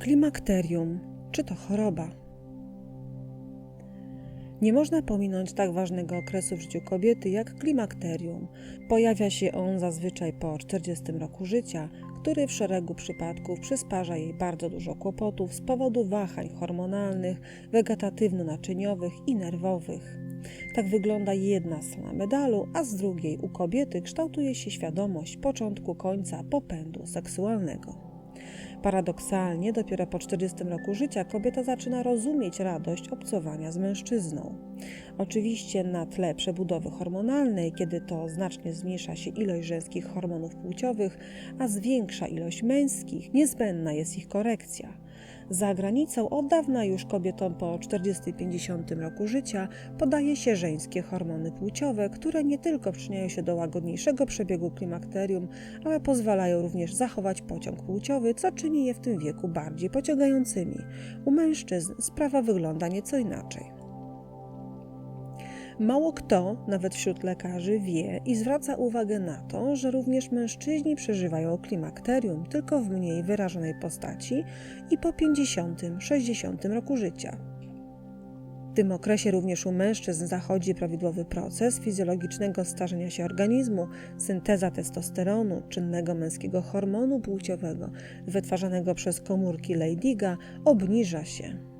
Klimakterium czy to choroba? Nie można pominąć tak ważnego okresu w życiu kobiety jak klimakterium. Pojawia się on zazwyczaj po 40 roku życia, który w szeregu przypadków przysparza jej bardzo dużo kłopotów z powodu wahań hormonalnych, wegetatywno-naczyniowych i nerwowych. Tak wygląda jedna strona medalu, a z drugiej u kobiety kształtuje się świadomość początku końca popędu seksualnego. Paradoksalnie, dopiero po 40 roku życia kobieta zaczyna rozumieć radość obcowania z mężczyzną. Oczywiście na tle przebudowy hormonalnej, kiedy to znacznie zmniejsza się ilość żeńskich hormonów płciowych, a zwiększa ilość męskich, niezbędna jest ich korekcja. Za granicą od dawna już kobietom po 40-50 roku życia podaje się żeńskie hormony płciowe, które nie tylko przyczyniają się do łagodniejszego przebiegu klimakterium, ale pozwalają również zachować pociąg płciowy, co czyni je w tym wieku bardziej pociągającymi. U mężczyzn sprawa wygląda nieco inaczej. Mało kto, nawet wśród lekarzy, wie i zwraca uwagę na to, że również mężczyźni przeżywają klimakterium, tylko w mniej wyrażonej postaci i po 50-60 roku życia. W tym okresie również u mężczyzn zachodzi prawidłowy proces fizjologicznego starzenia się organizmu, synteza testosteronu, czynnego męskiego hormonu płciowego, wytwarzanego przez komórki Leydiga, obniża się.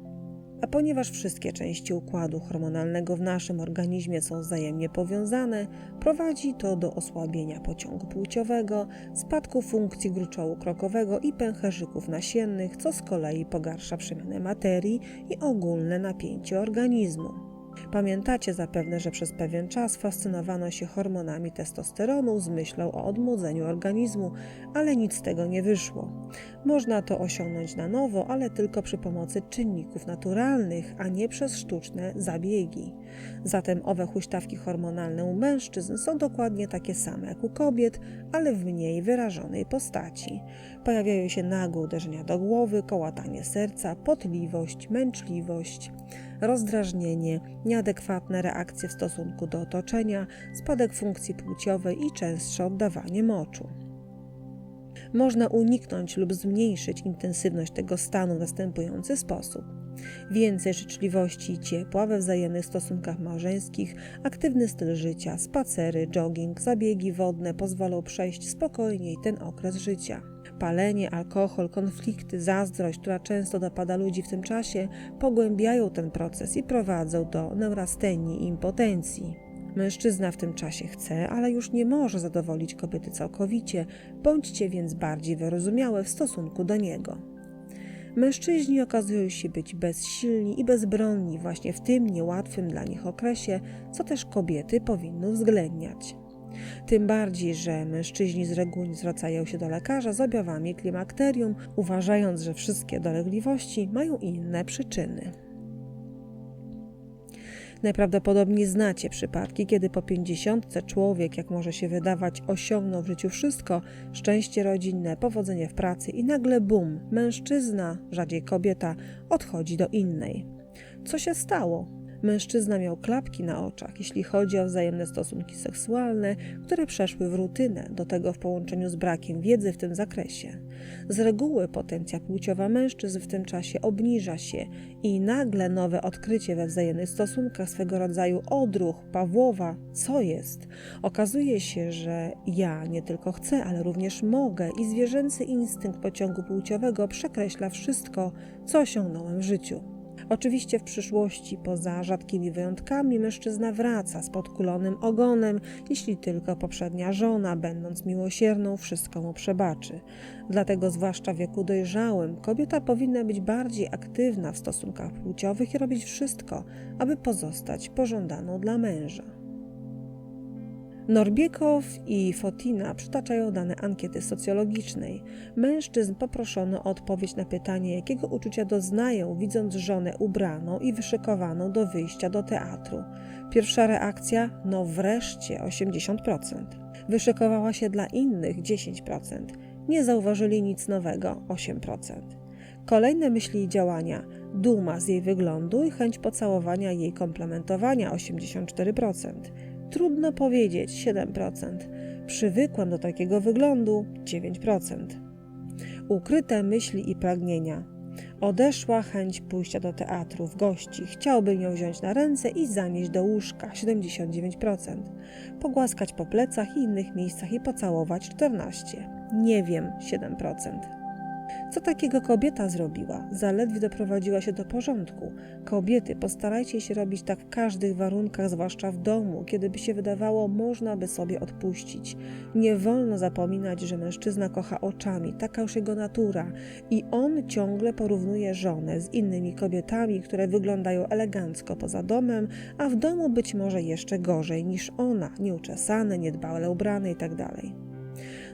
A ponieważ wszystkie części układu hormonalnego w naszym organizmie są wzajemnie powiązane, prowadzi to do osłabienia pociągu płciowego, spadku funkcji gruczołu krokowego i pęcherzyków nasiennych, co z kolei pogarsza przemianę materii i ogólne napięcie organizmu. Pamiętacie zapewne, że przez pewien czas fascynowano się hormonami testosteronu z myślą o odmłodzeniu organizmu, ale nic z tego nie wyszło. Można to osiągnąć na nowo, ale tylko przy pomocy czynników naturalnych, a nie przez sztuczne zabiegi. Zatem owe huśtawki hormonalne u mężczyzn są dokładnie takie same jak u kobiet, ale w mniej wyrażonej postaci. Pojawiają się nagłe uderzenia do głowy, kołatanie serca, potliwość, męczliwość rozdrażnienie, nieadekwatne reakcje w stosunku do otoczenia, spadek funkcji płciowej i częstsze oddawanie moczu. Można uniknąć lub zmniejszyć intensywność tego stanu w następujący sposób. Więcej życzliwości i ciepła we wzajemnych stosunkach małżeńskich, aktywny styl życia, spacery, jogging, zabiegi wodne pozwolą przejść spokojniej ten okres życia. Palenie, alkohol, konflikty, zazdrość, która często dopada ludzi w tym czasie, pogłębiają ten proces i prowadzą do neurastenii i impotencji. Mężczyzna w tym czasie chce, ale już nie może zadowolić kobiety całkowicie, bądźcie więc bardziej wyrozumiałe w stosunku do niego. Mężczyźni okazują się być bezsilni i bezbronni właśnie w tym niełatwym dla nich okresie, co też kobiety powinny uwzględniać. Tym bardziej, że mężczyźni z reguły nie zwracają się do lekarza z objawami klimakterium, uważając, że wszystkie dolegliwości mają inne przyczyny. Najprawdopodobniej znacie przypadki, kiedy po pięćdziesiątce człowiek, jak może się wydawać, osiągnął w życiu wszystko szczęście rodzinne, powodzenie w pracy i nagle bum, mężczyzna, rzadziej kobieta, odchodzi do innej. Co się stało? Mężczyzna miał klapki na oczach, jeśli chodzi o wzajemne stosunki seksualne, które przeszły w rutynę, do tego w połączeniu z brakiem wiedzy w tym zakresie. Z reguły potencja płciowa mężczyzn w tym czasie obniża się i nagle nowe odkrycie we wzajemnych stosunkach swego rodzaju odruch Pawłowa, co jest? Okazuje się, że ja nie tylko chcę, ale również mogę i zwierzęcy instynkt pociągu płciowego przekreśla wszystko, co osiągnąłem w życiu. Oczywiście w przyszłości, poza rzadkimi wyjątkami, mężczyzna wraca z podkulonym ogonem, jeśli tylko poprzednia żona, będąc miłosierną, wszystko mu przebaczy. Dlatego, zwłaszcza w wieku dojrzałym, kobieta powinna być bardziej aktywna w stosunkach płciowych i robić wszystko, aby pozostać pożądaną dla męża. Norbiekow i Fotina przytaczają dane ankiety socjologicznej. Mężczyzn poproszono o odpowiedź na pytanie, jakiego uczucia doznają, widząc żonę ubraną i wyszykowaną do wyjścia do teatru. Pierwsza reakcja: no wreszcie 80%. Wyszykowała się dla innych 10%. Nie zauważyli nic nowego 8%. Kolejne myśli i działania: duma z jej wyglądu i chęć pocałowania jej komplementowania 84%. Trudno powiedzieć 7%. Przywykłem do takiego wyglądu 9%. Ukryte myśli i pragnienia. Odeszła chęć pójścia do teatru w gości. Chciałbym ją wziąć na ręce i zanieść do łóżka 79%. Pogłaskać po plecach i innych miejscach i pocałować 14. Nie wiem 7%. Co takiego kobieta zrobiła? Zaledwie doprowadziła się do porządku. Kobiety, postarajcie się robić tak w każdych warunkach, zwłaszcza w domu, kiedy by się wydawało, można by sobie odpuścić. Nie wolno zapominać, że mężczyzna kocha oczami, taka już jego natura i on ciągle porównuje żonę z innymi kobietami, które wyglądają elegancko poza domem, a w domu być może jeszcze gorzej niż ona, nieuczesane, niedbale ubrane itd.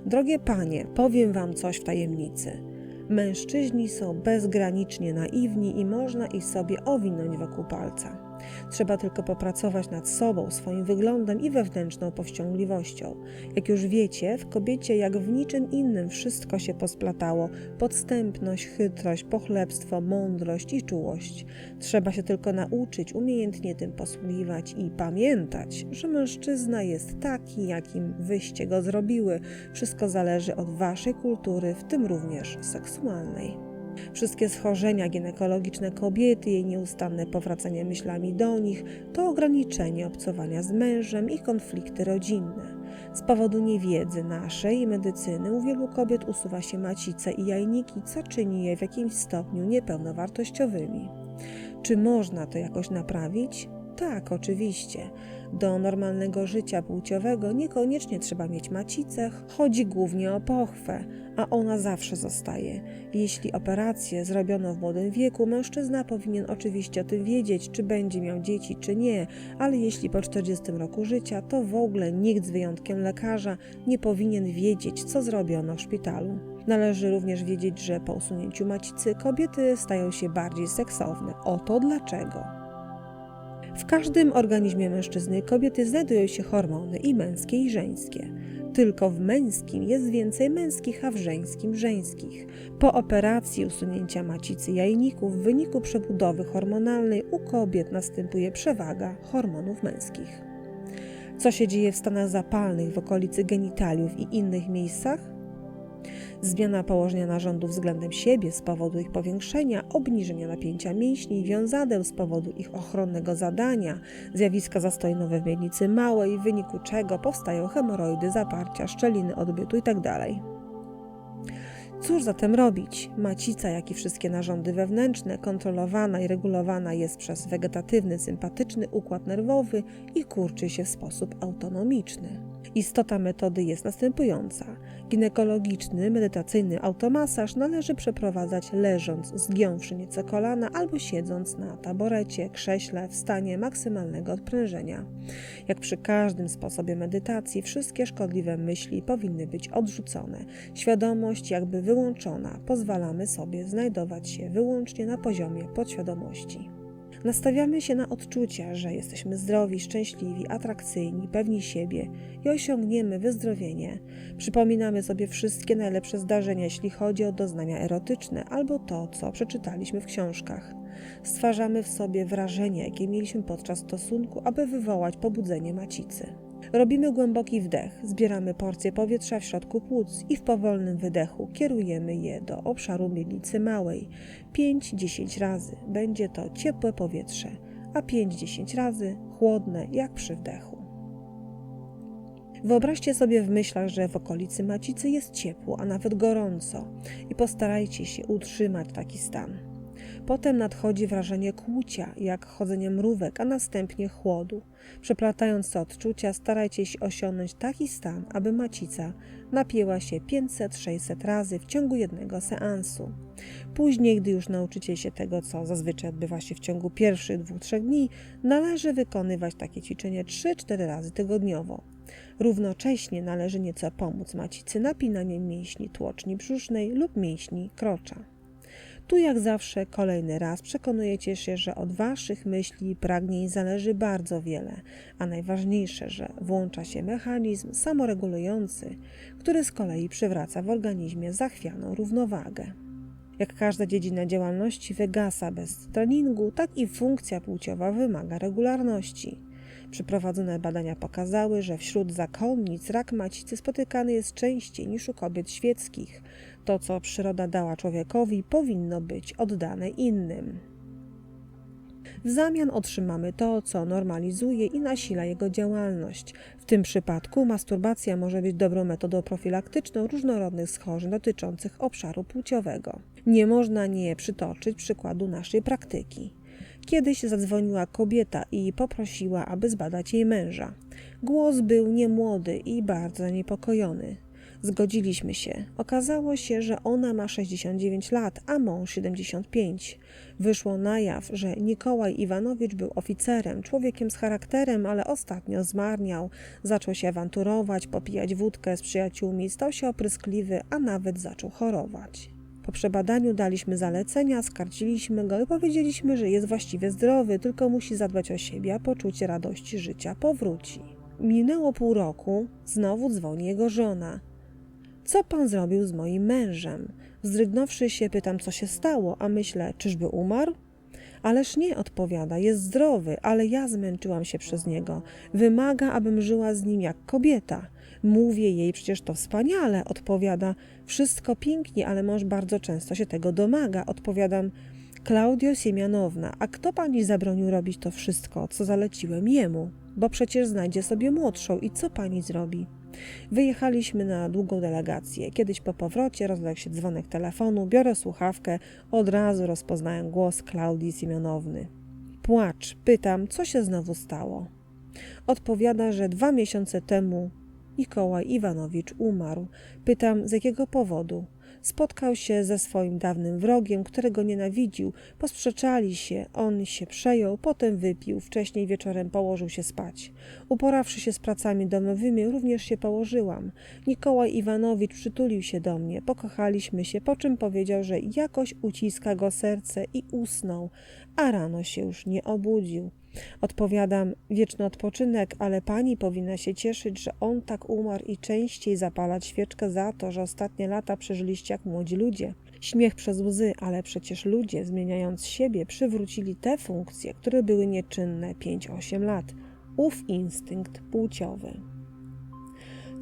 Drogie panie, powiem wam coś w tajemnicy. Mężczyźni są bezgranicznie naiwni i można ich sobie owinąć wokół palca. Trzeba tylko popracować nad sobą, swoim wyglądem i wewnętrzną powściągliwością. Jak już wiecie, w kobiecie jak w niczym innym wszystko się posplatało: podstępność, chytrość, pochlebstwo, mądrość i czułość. Trzeba się tylko nauczyć umiejętnie tym posługiwać i pamiętać, że mężczyzna jest taki, jakim wyście go zrobiły. Wszystko zależy od waszej kultury, w tym również seksualnej. Wszystkie schorzenia ginekologiczne kobiety, jej nieustanne powracanie myślami do nich, to ograniczenie obcowania z mężem i konflikty rodzinne. Z powodu niewiedzy naszej i medycyny u wielu kobiet usuwa się macice i jajniki, co czyni je w jakimś stopniu niepełnowartościowymi. Czy można to jakoś naprawić? Tak, oczywiście. Do normalnego życia płciowego niekoniecznie trzeba mieć macicę, chodzi głównie o pochwę, a ona zawsze zostaje. Jeśli operację zrobiono w młodym wieku, mężczyzna powinien oczywiście o tym wiedzieć, czy będzie miał dzieci, czy nie, ale jeśli po 40 roku życia, to w ogóle nikt z wyjątkiem lekarza nie powinien wiedzieć, co zrobiono w szpitalu. Należy również wiedzieć, że po usunięciu macicy kobiety stają się bardziej seksowne. Oto dlaczego. W każdym organizmie mężczyzny i kobiety znajdują się hormony i męskie i żeńskie. Tylko w męskim jest więcej męskich, a w żeńskim żeńskich. Po operacji usunięcia macicy jajników w wyniku przebudowy hormonalnej u kobiet następuje przewaga hormonów męskich. Co się dzieje w stanach zapalnych w okolicy genitaliów i innych miejscach? Zmiana położenia narządów względem siebie z powodu ich powiększenia, obniżenia napięcia mięśni i wiązadeł z powodu ich ochronnego zadania, zjawiska zastojnowe w miednicy małej, w wyniku czego powstają hemoroidy, zaparcia, szczeliny odbytu itd. Cóż zatem robić? Macica, jak i wszystkie narządy wewnętrzne, kontrolowana i regulowana jest przez wegetatywny, sympatyczny układ nerwowy i kurczy się w sposób autonomiczny. Istota metody jest następująca. Ginekologiczny, medytacyjny automasaż należy przeprowadzać leżąc, zgiąwszy nieco kolana albo siedząc na taborecie, krześle w stanie maksymalnego odprężenia. Jak przy każdym sposobie medytacji, wszystkie szkodliwe myśli powinny być odrzucone. Świadomość jakby wyłączona, pozwalamy sobie znajdować się wyłącznie na poziomie podświadomości. Nastawiamy się na odczucia, że jesteśmy zdrowi, szczęśliwi, atrakcyjni, pewni siebie i osiągniemy wyzdrowienie. Przypominamy sobie wszystkie najlepsze zdarzenia, jeśli chodzi o doznania erotyczne albo to, co przeczytaliśmy w książkach. Stwarzamy w sobie wrażenie, jakie mieliśmy podczas stosunku, aby wywołać pobudzenie macicy. Robimy głęboki wdech, zbieramy porcje powietrza w środku płuc i w powolnym wydechu kierujemy je do obszaru miednicy małej. 5-10 razy będzie to ciepłe powietrze, a 5-10 razy chłodne, jak przy wdechu. Wyobraźcie sobie w myślach, że w okolicy macicy jest ciepło, a nawet gorąco i postarajcie się utrzymać taki stan. Potem nadchodzi wrażenie kłucia, jak chodzenie mrówek, a następnie chłodu. Przeplatając odczucia, starajcie się osiągnąć taki stan, aby macica napięła się 500-600 razy w ciągu jednego seansu. Później, gdy już nauczycie się tego, co zazwyczaj odbywa się w ciągu pierwszych dwóch, trzech dni, należy wykonywać takie ćwiczenie 3-4 razy tygodniowo. Równocześnie należy nieco pomóc macicy napinaniem mięśni tłoczni brzusznej lub mięśni krocza. Tu jak zawsze kolejny raz przekonujecie się, że od waszych myśli i pragnień zależy bardzo wiele, a najważniejsze, że włącza się mechanizm samoregulujący, który z kolei przywraca w organizmie zachwianą równowagę. Jak każda dziedzina działalności wygasa bez treningu, tak i funkcja płciowa wymaga regularności. Przeprowadzone badania pokazały, że wśród zakonnic rak macicy spotykany jest częściej niż u kobiet świeckich. To, co przyroda dała człowiekowi, powinno być oddane innym. W zamian otrzymamy to, co normalizuje i nasila jego działalność. W tym przypadku masturbacja może być dobrą metodą profilaktyczną różnorodnych schorzeń dotyczących obszaru płciowego. Nie można nie przytoczyć przykładu naszej praktyki. Kiedyś zadzwoniła kobieta i poprosiła, aby zbadać jej męża. Głos był niemłody i bardzo zaniepokojony. Zgodziliśmy się. Okazało się, że ona ma 69 lat, a mąż 75. Wyszło na jaw, że Nikołaj Iwanowicz był oficerem, człowiekiem z charakterem, ale ostatnio zmarniał. Zaczął się awanturować, popijać wódkę z przyjaciółmi, stał się opryskliwy, a nawet zaczął chorować. Po przebadaniu daliśmy zalecenia, skarciliśmy go i powiedzieliśmy, że jest właściwie zdrowy, tylko musi zadbać o siebie, a poczucie radości życia powróci. Minęło pół roku, znowu dzwoni jego żona. Co pan zrobił z moim mężem? Wzdrygnąwszy się, pytam, co się stało, a myślę, czyżby umarł? Ależ nie, odpowiada, jest zdrowy, ale ja zmęczyłam się przez niego. Wymaga, abym żyła z nim jak kobieta. Mówię jej, przecież to wspaniale, odpowiada. Wszystko pięknie, ale mąż bardzo często się tego domaga. Odpowiadam, Klaudio Siemianowna, a kto pani zabronił robić to wszystko, co zaleciłem jemu? Bo przecież znajdzie sobie młodszą i co pani zrobi? Wyjechaliśmy na długą delegację. Kiedyś po powrocie rozległ się dzwonek telefonu, biorę słuchawkę, od razu rozpoznałem głos Klaudii Siemionowny. Płacz, pytam, co się znowu stało. Odpowiada, że dwa miesiące temu Mikołaj Iwanowicz umarł. Pytam, z jakiego powodu. Spotkał się ze swoim dawnym wrogiem, którego nienawidził. Posprzeczali się, on się przejął, potem wypił, wcześniej wieczorem położył się spać. Uporawszy się z pracami domowymi, również się położyłam. Mikołaj Iwanowicz przytulił się do mnie, pokochaliśmy się, po czym powiedział, że jakoś uciska go serce i usnął, a rano się już nie obudził. Odpowiadam, wieczny odpoczynek, ale pani powinna się cieszyć, że on tak umarł i częściej zapalać świeczkę za to, że ostatnie lata przeżyliście jak młodzi ludzie. Śmiech przez łzy, ale przecież ludzie, zmieniając siebie, przywrócili te funkcje, które były nieczynne 5-8 lat. Ów instynkt płciowy.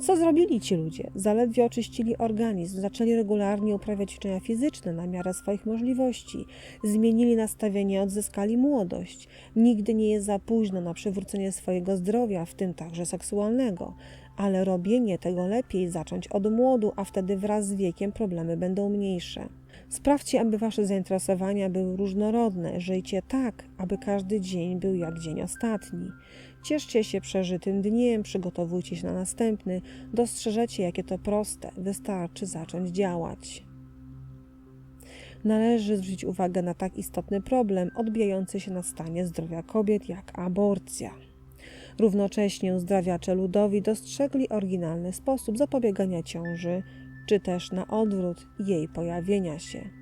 Co zrobili ci ludzie? Zaledwie oczyścili organizm, zaczęli regularnie uprawiać ćwiczenia fizyczne na miarę swoich możliwości, zmienili nastawienie, odzyskali młodość. Nigdy nie jest za późno na przywrócenie swojego zdrowia, w tym także seksualnego, ale robienie tego lepiej zacząć od młodu, a wtedy wraz z wiekiem problemy będą mniejsze. Sprawdźcie, aby wasze zainteresowania były różnorodne. Żyjcie tak, aby każdy dzień był jak dzień ostatni. Cieszcie się przeżytym dniem, przygotowujcie się na następny, dostrzeżecie, jakie to proste, wystarczy zacząć działać. Należy zwrócić uwagę na tak istotny problem odbijający się na stanie zdrowia kobiet jak aborcja. Równocześnie uzdrawiacze ludowi dostrzegli oryginalny sposób zapobiegania ciąży, czy też na odwrót jej pojawienia się.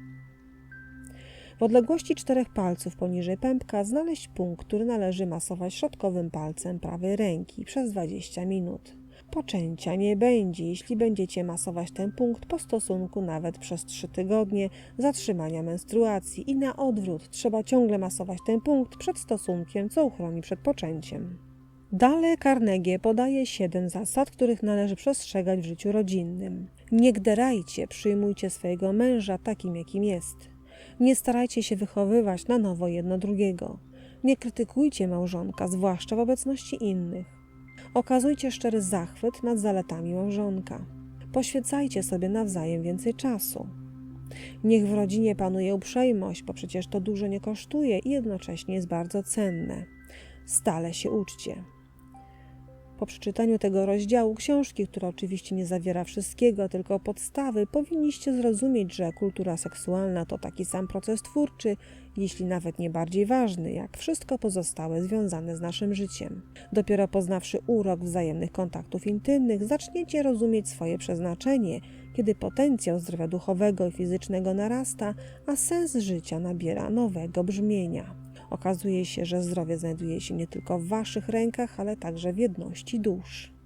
W odległości czterech palców poniżej pępka znaleźć punkt, który należy masować środkowym palcem prawej ręki przez 20 minut. Poczęcia nie będzie, jeśli będziecie masować ten punkt po stosunku nawet przez 3 tygodnie zatrzymania menstruacji i na odwrót trzeba ciągle masować ten punkt przed stosunkiem, co uchroni przed poczęciem. Dalej Carnegie podaje siedem zasad, których należy przestrzegać w życiu rodzinnym. Nie gderajcie, przyjmujcie swojego męża takim, jakim jest. Nie starajcie się wychowywać na nowo jedno drugiego. Nie krytykujcie małżonka, zwłaszcza w obecności innych. Okazujcie szczery zachwyt nad zaletami małżonka. Poświęcajcie sobie nawzajem więcej czasu. Niech w rodzinie panuje uprzejmość, bo przecież to dużo nie kosztuje i jednocześnie jest bardzo cenne. Stale się uczcie. Po przeczytaniu tego rozdziału książki, która oczywiście nie zawiera wszystkiego, tylko podstawy, powinniście zrozumieć, że kultura seksualna to taki sam proces twórczy, jeśli nawet nie bardziej ważny, jak wszystko pozostałe związane z naszym życiem. Dopiero poznawszy urok wzajemnych kontaktów intymnych, zaczniecie rozumieć swoje przeznaczenie, kiedy potencjał zdrowia duchowego i fizycznego narasta, a sens życia nabiera nowego brzmienia. Okazuje się, że zdrowie znajduje się nie tylko w Waszych rękach, ale także w jedności dusz.